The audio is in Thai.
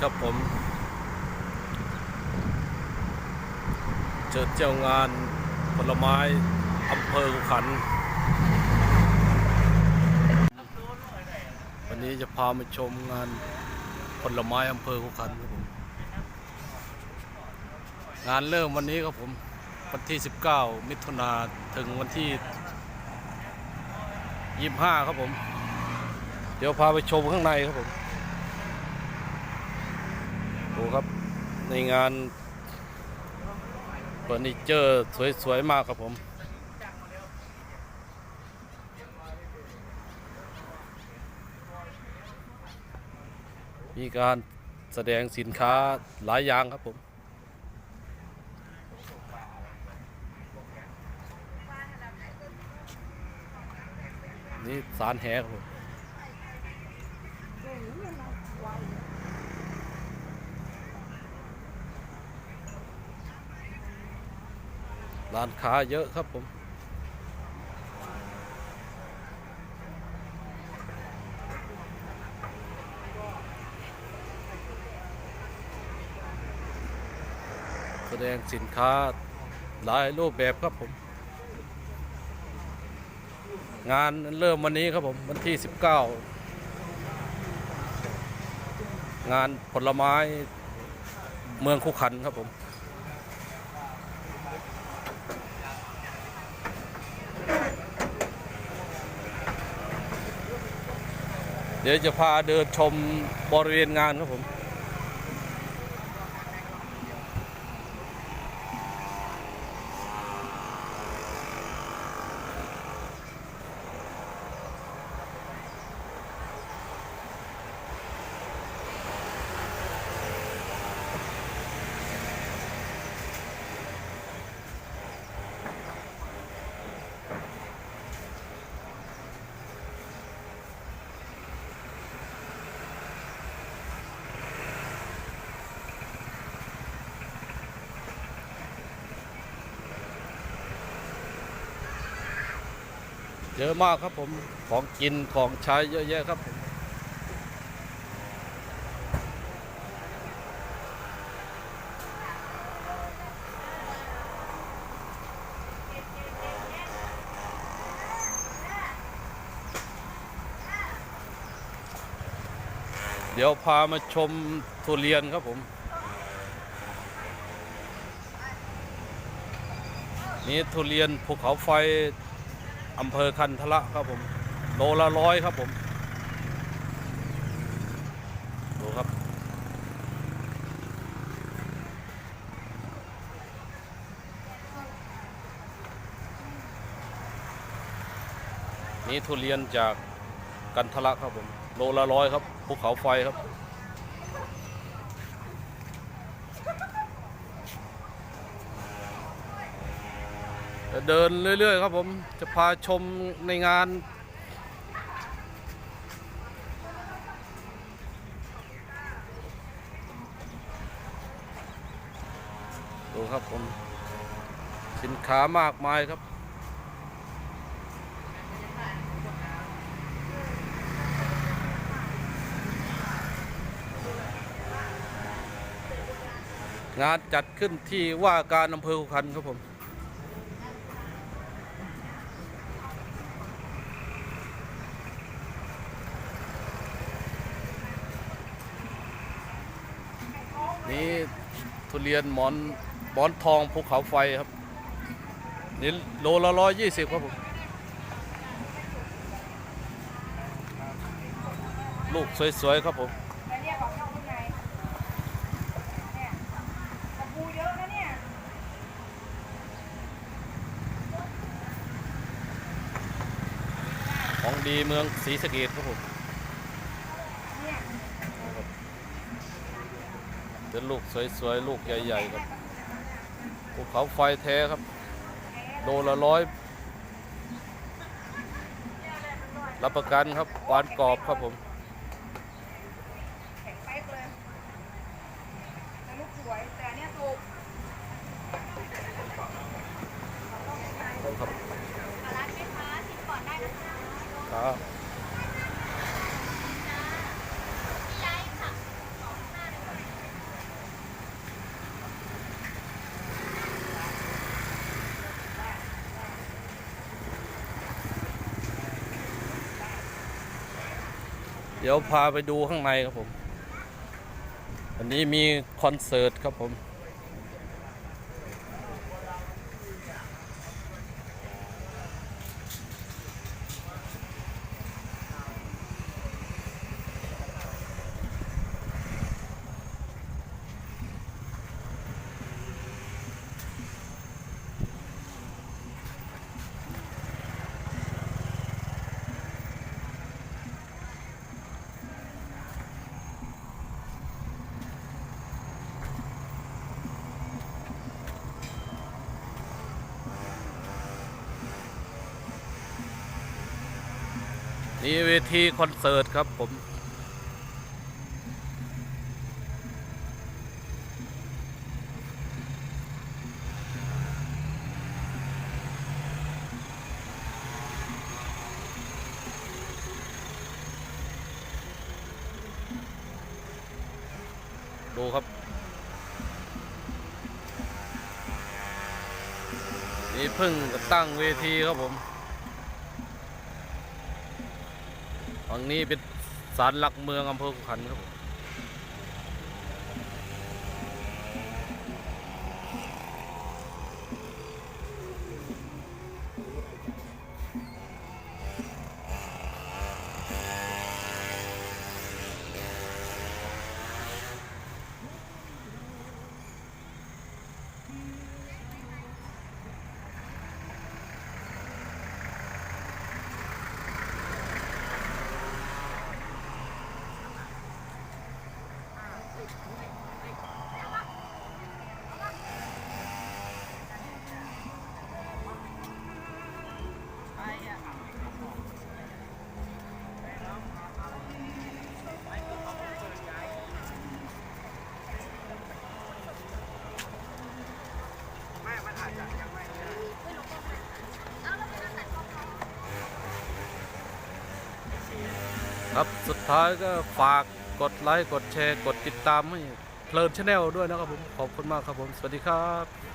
ครับผมเจอเจ้างานผลไม้อำเภอขุขัน วันนี้จะพามาชมงานผลไม้อำเภอขุขันครับผมงานเริ่มวันนี้ครับผมวันที่ 19 มิถุนาถึงวันที่ 25 ครับผม เดี๋ยวพาไปชมข้างในครับผม ดูครับในงานเฟอร์นิเจอร์สวยๆมากครับผมมีการแสดงสินค้าหลายอย่างครับผม นี่สารแหครับผม ร้านค้าเยอะครับผม แสดงสินค้าหลายรูปแบบครับผม งานเริ่มวันนี้ครับผม วันที่ 19 งานผลไม้เมืองคุขันครับผม เดี๋ยวจะพาเดินชมบริเวณงานครับผม เยอะมากครับผมของกินของใช้เยอะแยะครับผมเดี๋ยวพามาชมทุเรียนครับผม นี่ทุเรียนภูเขาไฟ อำเภอคันทละครับผมโลละร้อยครับผมดูครับ นี่ทุเรียนจากกันทละครับผมโลละร้อยครับภูเขาไฟครับ เดินเรื่อย ๆ ครับผมจะพาชมในงาน ดูครับผม สินค้ามากมายครับงานจัดขึ้นที่ว่าการอำเภอขุขันครับผม นี่ ทุเรียนหมอนหมอนทองภูเขาไฟครับนี่โลละร้อยยี่สิบครับผมลูกสวยๆครับผมของเข้าข้างในเนี่ยตะปูเยอะนะเนี่ยของดีเมืองศรีสะเกดครับผม เนี่ย็นลูกสวยๆ ลูกใหญ่ๆครับภูเขาไฟแท้ครับ โลละร้อย รับประกันครับหวานกรอบครับผม แข็งไปบเลยแต่ลูกสวยแต่อันเนี่ยสุก ครับ ร้านแม่ค้าชิมก่อนได้นะคะ ครับ ได้ค่ะ ดี๋ยวพาไปดูข้างในครับผมวันนี้มีคอนเสิร์ตครับผม นี่เวทีคอนเสิร์ตครับผม ดูครับ นี่เพิ่งตั้งเวทีครับผม ฝั่งนี้เป็นศาลหลักเมืองอำเภอขุขันธ์ครับผม ครับสุดท้ายก็ฝากกดไลค์กดแชร์ กดติดตามให้เพลินชาแนลด้วยนะครับผม ขอบคุณมากครับผม สวัสดีครับ